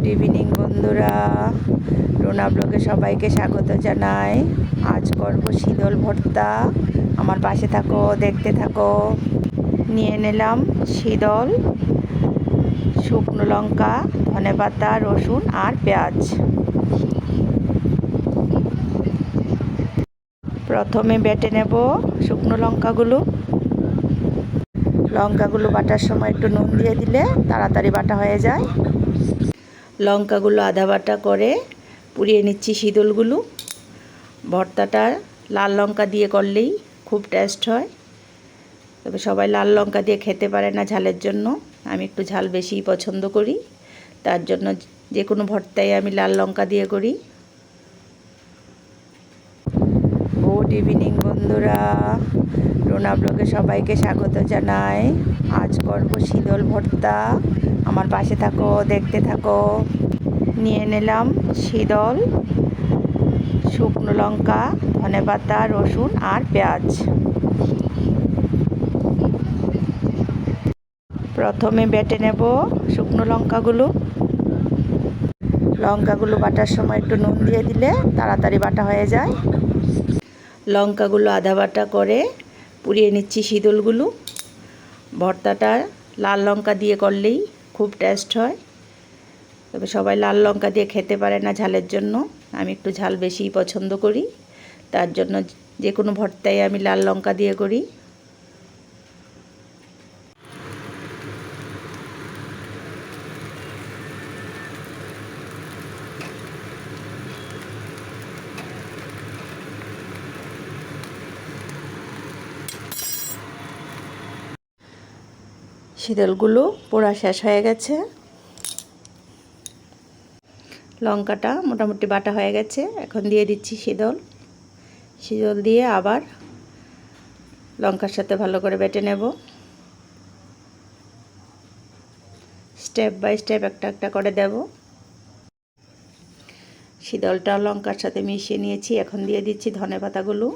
Good evening বন্ধুরা। রোনা ব্লগে সবাইকে স্বাগত জানাই। আজ করব শীতল ভর্তা। আমার পাশে থাকো, দেখতে থাকো। নিয়ে নিলাম শীতল, শুকনো লঙ্কা, ধনে পাতা, রসুন আর পেঁয়াজ। প্রথমে বেটে নেব শুকনো লঙ্কাগুলো। লঙ্কাগুলো বাটার সময় একটু নুন দিয়ে দিলে তাড়াতাড়ি বাটা হয়ে যায়। লঙ্কাগুলো আধা বাটা করে পুড়িয়ে নিচ্ছি শীতলগুলো। ভর্তাটা লাল লঙ্কা দিয়ে করলেই খুব টেস্ট হয়। তবে সবাই লাল লঙ্কা দিয়ে খেতে পারে না ঝালের জন্য। আমি একটু ঝাল বেশিই পছন্দ করি। তার জন্য যে কোনো ভর্তাই আমি লাল লঙ্কা দিয়ে করি। গুড ইভিনিং বন্ধুরা। রোনা ব্লগে সবাইকে স্বাগত জানাই। আজ করব শীতল ভর্তা। আমার পাশে থাকো, দেখতে থাকো। নিয়ে নিলাম শীতল, শুকনো লঙ্কা, ধনে পাতা, রসুন আর পেঁয়াজ। প্রথমে বেটে নেব শুকনো লঙ্কাগুলো। লঙ্কাগুলো বাটার সময় একটু নুন দিয়ে দিলে তাড়াতাড়ি বাটা হয়ে যায়। লঙ্কাগুলো আধা বাটা করে পুড়িয়ে নিচ্ছি শীতলগুলো। ভর্তাটা লাল লঙ্কা দিয়ে করলেই খুব টেস্ট হয়। তবে সবাই লাল লঙ্কা দিয়ে খেতে পারে না ঝালের জন্য। আমি একটু ঝাল বেশিই পছন্দ করি। তার জন্য যে কোনো ভর্তাই আমি লাল লঙ্কা দিয়ে করি। শীতলগুলো পোড়া শেষ হয়ে গেছে। লঙ্কাটা মোটামুটি বাটা হয়ে গেছে। এখন দিয়ে দিচ্ছি শীতল। শীতল দিয়ে আবার লঙ্কার সাথে ভালো করে বেটে নেব। স্টেপ বাই স্টেপ একটা একটা করে দেব। শীতলটা লঙ্কার সাথে মিশিয়ে নিয়েছি। এখন দিয়ে দিচ্ছি ধনে পাতাগুলো।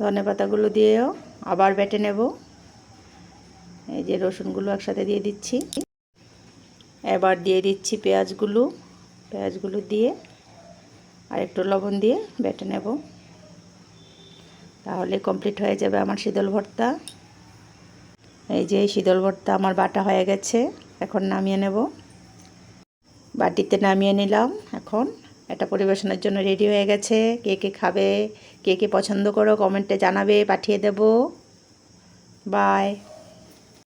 ধনে পাতাগুলো দিয়েও আবার বেটে নেব। এই যে রসুনগুলো একসাথে দিয়ে দিচ্ছি। এবার দিয়ে দিচ্ছি পেঁয়াজগুলো। পেঁয়াজগুলো দিয়ে আর একটু লবণ দিয়ে বেটে নেব। তাহলে কমপ্লিট হয়ে যাবে আমার শীতল ভর্তা। এই যে শীতল ভর্তা আমার বাটা হয়ে গেছে, এখন নামিয়ে নেব। বাটিতে নামিয়ে নিলাম, এখন এটা পরিবেশনের জন্য রেডি হয়ে গেছে। কে কে খাবে, কে কে পছন্দ করো কমেন্টে জানাবে, পাঠিয়ে দেব। বাই।